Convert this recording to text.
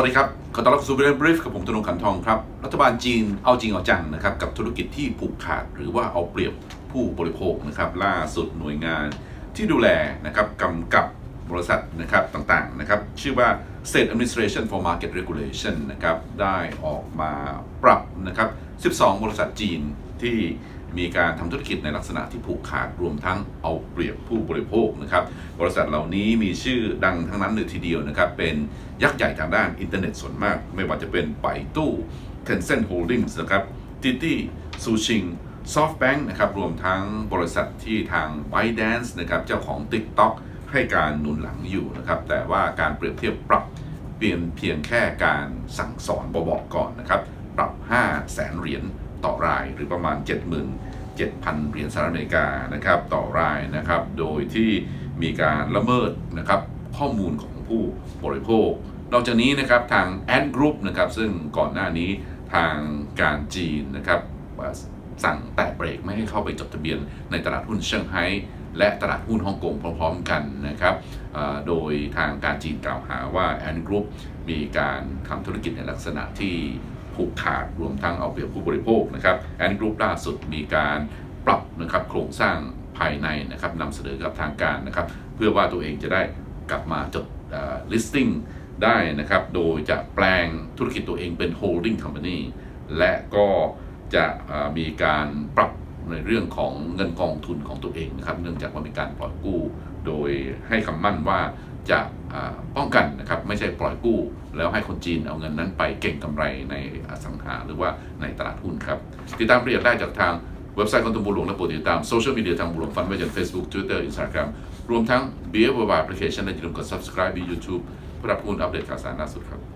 วัสดีครับขอต้อนรับสู่ Business Brief กับผมธนงขันทองครับ รัฐบาลจีนเอาจริงเอาจังนะครับกับธุรกิจที่ผูกขาดหรือว่าเอาเปรียบผู้บริโภคนะครับล่าสุดหน่วยงานที่ดูแลนะครับกำกับบริษัทนะครับต่างๆนะครับชื่อว่า State Administration for Market Regulation นะครับได้ออกมาปรับนะครับ 12 บริษัทจีนที่ มีการทำธุรกิจในลักษณะที่ผูกขาดรวมทั้งเอาเปรียบผู้บริโภคนะครับ บริษัทเหล่านี้มีชื่อดังทั้งนั้นเลยทีเดียวนะครับ เป็นยักษ์ใหญ่ทางด้านอินเทอร์เน็ตส่วนมาก ไม่ว่าจะเป็นไปตู้ Tencent Holdings นะครับ t i t i ซูชิง SoftBank นะครับ รวมทั้งบริษัทที่ทาง ByteDance นะครับ เจ้าของ TikTok ให้การหนุนหลังอยู่นะครับ แต่ว่าการเปรียบเทียบปรับเปลี่ยนเพียงแค่การสั่งสอนบอกก่อนนะครับ ปรับ5แสนเหรียญ ต่อรายหรือประมาณ 77,000 เหรียญสหรัฐอเมริกานะครับต่อรายนะครับ โดยที่มีการละเมิดนะครับข้อมูลของผู้บริโภคนอกจากนี้นะครับทาง Ant Group นะครับซึ่งก่อนหน้านี้ทางการจีนนะครับสั่งแตะเบรกไม่ให้เข้าไปจดทะเบียนในตลาดหุ้นเซี่ยงไฮ้และตลาดหุ้นฮ่องกงพร้อมๆกันนะครับ โดยทางการจีนกล่าวหาว่า Ant Group มีการทำธุรกิจในลักษณะที่ ผูกขาดรวมทั้งเอาเปรียบผู้บริโภคนะครับแอนกรุ๊ปล่าสุดมีการปรับนะครับโครงสร้างภายในนะครับนำเสนอกับทางการนะครับเพื่อว่าตัวเองจะได้กลับมาจด listing ได้นะครับ โดยจะแปลงธุรกิจตัวเองเป็น holding company และก็จะมีการปรับในเรื่องของเงินกองทุนของตัวเองนะครับ เนื่องจากว่ามีการปล่อยกู้ โดยให้คำมั่นว่าจะป้องกันนะครับไม่ใช่ปล่อยกู้ แล้วให้คนจีนเอาเงินนั้นไปเก่งกำไรในอสังหาหรือว่าในตลาดหุ้นครับ ติดตามรายละเอียดได้จากทางเว็บไซต์ของตัวบุหลวงและโปรดติดตามโซเชียลมีเดียทางบุหลวงฟันไว้จาก Facebook Twitter Instagram รวมทั้ง b บีเอ r แอปพลิเคชันและอย่าลืมกด subscribe ที่ YouTube เพื่อรับข้อมูลอัปเดตข่าวสารล่าสุดครับ